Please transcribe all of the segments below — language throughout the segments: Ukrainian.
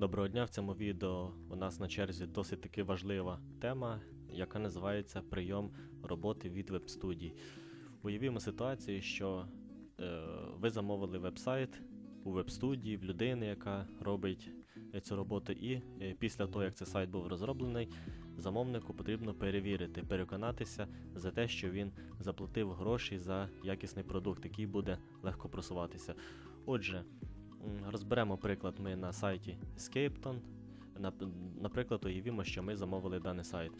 Доброго дня! В цьому відео у нас на черзі досить таки важлива тема, яка називається прийом роботи від веб-студій. Уявімо ситуацію, що е, ви замовили веб-сайт у веб-студії, в людини, яка робить е, цю роботу, і е, після того, як цей сайт був розроблений, замовнику потрібно перевірити, переконатися за те, що він заплатив гроші за якісний продукт, який буде легко просуватися. Отже, Розберемо приклад ми на сайті Escapton. Нап- Наприклад, уявімо, що ми замовили даний сайт.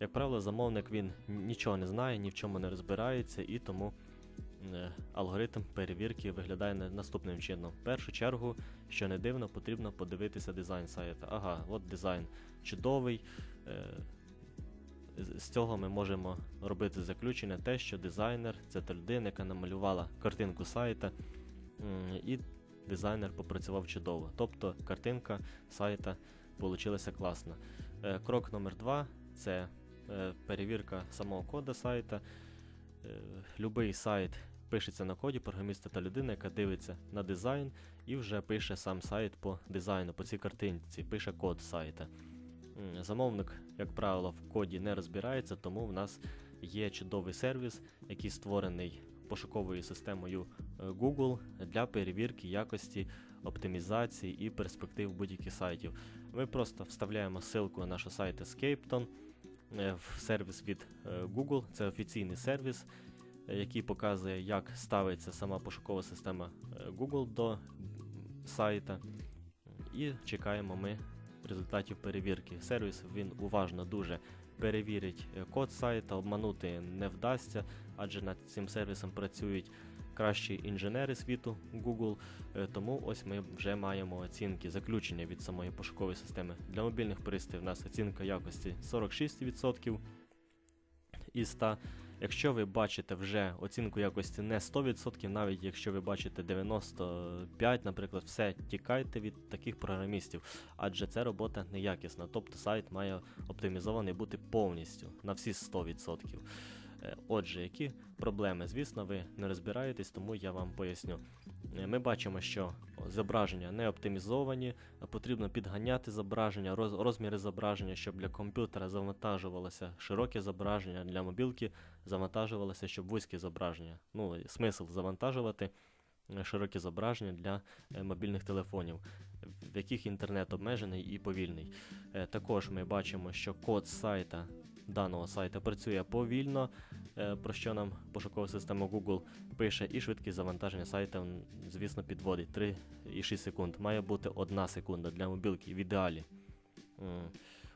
Як правило, замовник він нічого не знає, ні в чому не розбирається, і тому е, алгоритм перевірки виглядає наступним чином. В першу чергу, що не дивно, потрібно подивитися дизайн сайта. Ага, от дизайн чудовий. е, З цього ми можемо робити заключення те, що дизайнер це та людина, яка намалювала картинку сайта. І дизайнер попрацював чудово. Тобто картинка сайта получилася класна. Е, Крок номер два це е, перевірка самого кода сайта. Е, Любий сайт пишеться на коді програміста та людина, яка дивиться на дизайн і вже пише сам сайт по дизайну, по цій картинці, пише код сайта. Замовник, як правило, в коді не розбирається, тому в нас є чудовий сервіс, який створений пошуковою системою е, Google для перевірки якості, оптимізації і перспектив будь-яких сайтів. Ми просто вставляємо ссылку на наш сайт Escapton е, в сервіс від е, Google. Це офіційний сервіс, який показує, як ставиться сама пошукова система Google до сайта. І чекаємо ми результатів перевірки. Сервіс він уважно дуже перевірить е, код сайта, обманути не вдасться, адже над цим сервісом працюють кращі інженери світу Google. Е, Тому ось ми вже маємо оцінки заключення від самої пошукової системи. Для мобільних пристроїв у нас оцінка якості 46% із 100. Якщо ви бачите вже оцінку якості не 100%, навіть якщо ви бачите 95%, наприклад, все, тікайте від таких програмістів, адже це робота неякісна. Тобто сайт має оптимізований бути повністю на всі 100%. Е, Отже, які проблеми? Звісно, ви не розбираєтесь, тому я вам поясню. Е, Ми бачимо, що зображення не оптимізовані, потрібно підганяти зображення, роз- розміри зображення, щоб для комп'ютера завантажувалося широке зображення, для мобілки завантажувалося, щоб вузьке зображення. Ну, смисл завантажувати е, широке зображення для мобільних телефонів, в яких інтернет обмежений і повільний. Також ми бачимо, що код сайта даного сайта працює повільно, е, про що нам пошукова система Google пише, і швидкість завантаження сайта, м, звісно, підводить 3,6 секунд. Має бути 1 секунда для мобілки в ідеалі.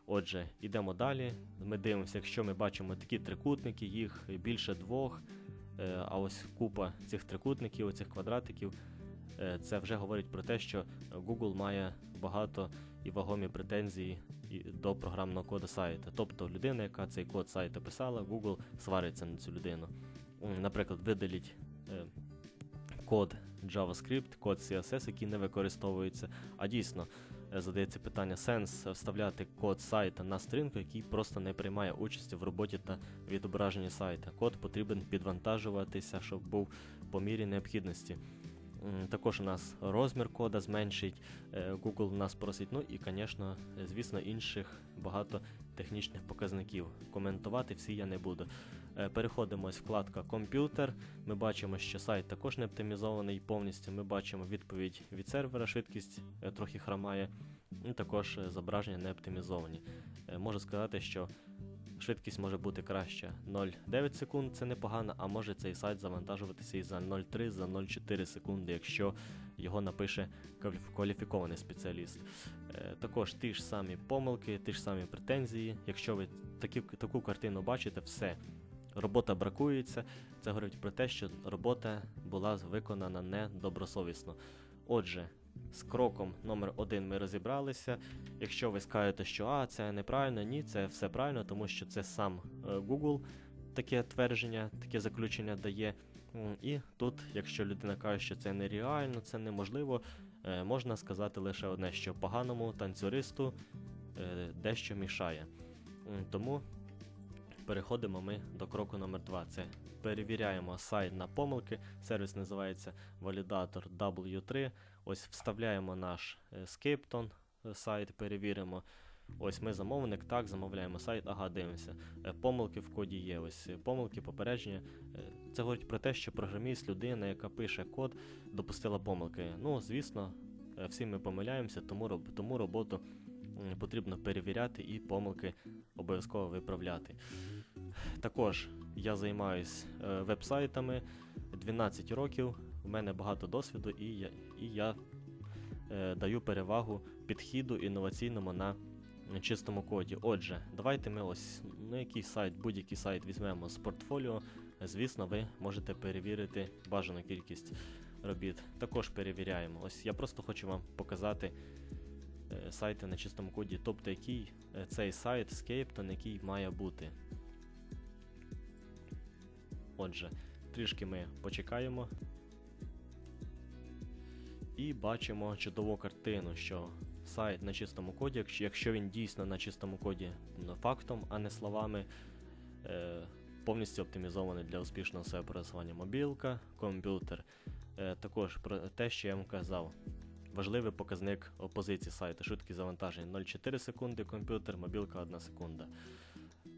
Отже, йдемо далі. Ми дивимося, якщо ми бачимо такі трикутники, їх більше двох, е, а ось купа цих трикутників, оцих квадратиків, е, це вже говорить про те, що Google має багато і вагомі претензії до програмного коду сайта. Тобто людина, яка цей код сайта писала, Google свариться на цю людину. Наприклад, видаліть е, код JavaScript, код CSS, який не використовується. А дійсно е, задається питання: сенс вставляти код сайта на сторінку, який просто не приймає участі в роботі та відображенні сайта. Код потрібен підвантажуватися, щоб був по мірі необхідності. Також у нас розмір кода зменшить, е, Google нас просить, ну і, звісно, звісно, інших багато технічних показників. Коментувати всі я не буду. Е, Переходимо ось вкладка Комп'ютер. Ми бачимо, що сайт також не оптимізований повністю. Ми бачимо відповідь від сервера, швидкість е, трохи хромає, і також е, зображення не оптимізовані. Можу сказати, що швидкість може бути краща. 0,9 секунд це непогано, а може цей сайт завантажуватися і за 0,3, за 0,4 секунди, якщо його напише кваліфікований спеціаліст. Е, Також ті ж самі помилки, ті ж самі претензії. Якщо ви такі, таку картину бачите, все. Робота бракується, це говорить про те, що робота була виконана недобросовісно. Отже, з кроком номер один ми розібралися. Якщо ви скажете, що а, це неправильно, ні, це все правильно, тому що це сам е, Google таке твердження, таке заключення дає. І тут, якщо людина каже, що це нереально, це неможливо, е, можна сказати лише одне, що поганому танцюристу е, дещо мішає. Тому переходимо ми до кроку номер 2 Це перевіряємо сайт на помилки. Сервіс називається Validator W3. Ось вставляємо наш е, е, сайт, перевіримо. Ось ми замовник, так, замовляємо сайт, ага, дивимося. Е, Помилки в коді є. Ось помилки, попередження. Це говорить про те, що програміст, людина, яка пише код, допустила помилки. Ну, звісно, всі ми помиляємося, тому, тому роботу потрібно перевіряти і помилки обов'язково виправляти. Також я займаюсь е, веб-сайтами 12 років, в мене багато досвіду, і я, і я е, даю перевагу підхіду інноваційному на чистому коді. Отже, давайте ми ось на який сайт, будь-який сайт візьмемо з портфоліо. Звісно, ви можете перевірити бажану кількість робіт. Також перевіряємо. Ось я просто хочу вам показати е, сайти на чистому коді, тобто який е, цей сайт Scapeton, який має бути. Отже, трішки ми почекаємо. І бачимо чудову картину, що сайт на чистому коді, якщо- він дійсно на чистому коді ну, фактом, а не словами, е, повністю оптимізований для успішного SEO пересування мобілка, комп'ютер. Е, також про те, що я вам казав. Важливий показник опозиції сайту. Швидкість завантаження 0,4 секунди, комп'ютер, мобілка 1 секунда.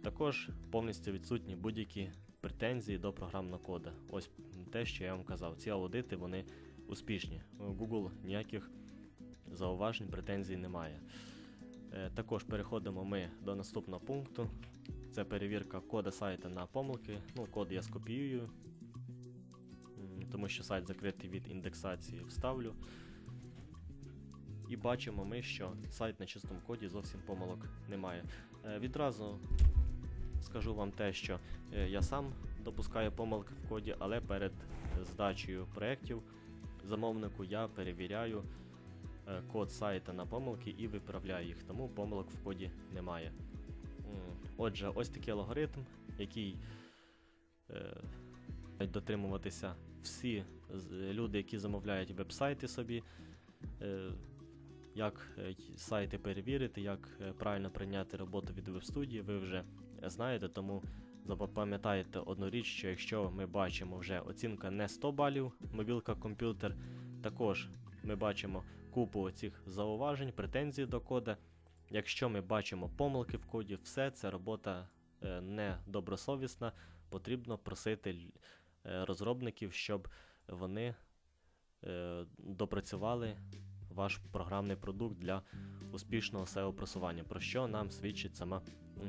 Також повністю відсутні будь-які претензії до програмного кода. Ось те, що я вам казав. Ці аудити вони успішні. Google ніяких зауважень, претензій немає. Е, Також переходимо ми до наступного пункту. Це перевірка кода сайта на помилки. Ну, код я скопіюю, тому що сайт закритий від індексації вставлю. І бачимо ми, що сайт на чистому коді зовсім помилок немає. Е, Відразу скажу вам те, що е, я сам допускаю помилки в коді, але перед здачею проєктів замовнику я перевіряю е, код сайта на помилки і виправляю їх, тому помилок в коді немає. Отже, ось такий алгоритм, який е, дотримуватися всі люди, які замовляють веб-сайти собі. Е, як е, сайти перевірити, як е, правильно прийняти роботу від веб-студії, ви вже знаєте, тому запам'ятайте одну річ, що якщо ми бачимо вже оцінка не 100 балів, мобілка комп'ютер, також ми бачимо купу цих зауважень, претензій до кода. Якщо ми бачимо помилки в коді, все це робота е, недобросовісна, потрібно просити розробників, щоб вони допрацювали ваш програмний продукт для успішного SEO просування, про що нам свідчить сама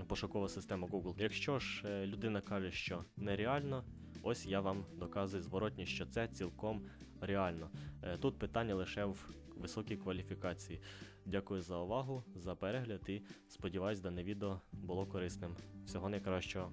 пошукова система Google. Якщо ж е, людина каже, що нереально, ось я вам доказую зворотні, що це цілком реально. Е, Тут питання лише в високій кваліфікації. Дякую за увагу, за перегляд і сподіваюсь, дане відео було корисним. Всього найкращого.